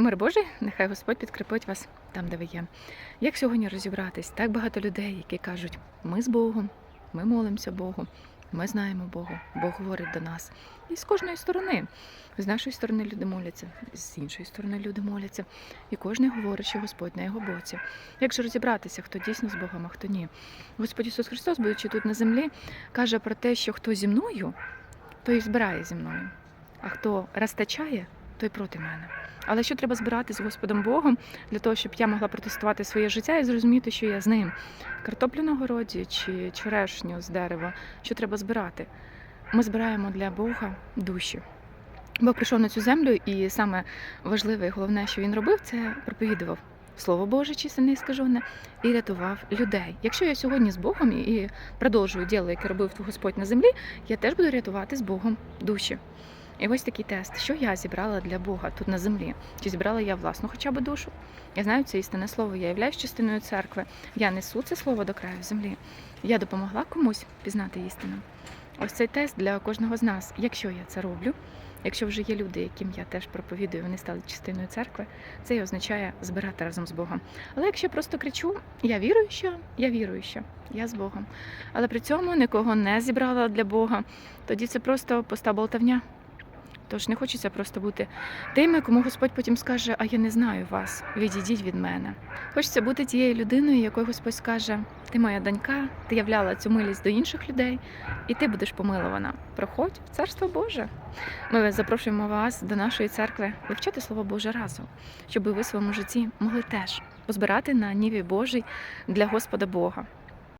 Мир Божий, нехай Господь підкріпить вас там, де ви є. Як сьогодні розібратись? Так багато людей, які кажуть, ми з Богом, ми молимося Богу, ми знаємо Бога, Бог говорить до нас. І з кожної сторони. З нашої сторони люди моляться, з іншої сторони люди моляться. І кожен говорить, що Господь на його боці. Як же розібратися, хто дійсно з Богом, а хто ні? Господь Ісус Христос, будучи тут на землі, каже про те, що хто зі мною, той і збирає зі мною. А хто розтачає, той проти мене. Але що треба збирати з Господом Богом для того, щоб я могла протестувати своє життя і зрозуміти, що я з ним. Картоплю на городі чи черешню з дерева, що треба збирати. Ми збираємо для Бога душі. Бог прийшов на цю землю, і саме важливе і головне, що він робив, це проповідував Слово Боже, численне і скажене, і рятував людей. Якщо я сьогодні з Богом і продовжую діло, яке робив Господь на землі, я теж буду рятувати з Богом душі. І ось такий тест, що я зібрала для Бога тут на землі? Чи зібрала я власну хоча б душу? Я знаю це істинне слово, я являюсь частиною церкви. Я несу це слово до краю землі. Я допомогла комусь пізнати істину. Ось цей тест для кожного з нас. Якщо я це роблю, якщо вже є люди, яким я теж проповідую, вони стали частиною церкви, це і означає збирати разом з Богом. Але якщо я просто кричу, я віруюча, я віруюча, я з Богом. Але при цьому нікого не зібрала для Бога, тоді це просто пуста болтавня. Тож не хочеться просто бути тими, кому Господь потім скаже, а я не знаю вас, відійдіть від мене. Хочеться бути тією людиною, якою Господь скаже, ти моя донька, ти являла цю милість до інших людей, і ти будеш помилована. Проходь в Царство Боже. Ми запрошуємо вас до нашої церкви вивчати Слово Боже разом, щоб ви в своєму житті могли теж позбирати на ніві Божій для Господа Бога.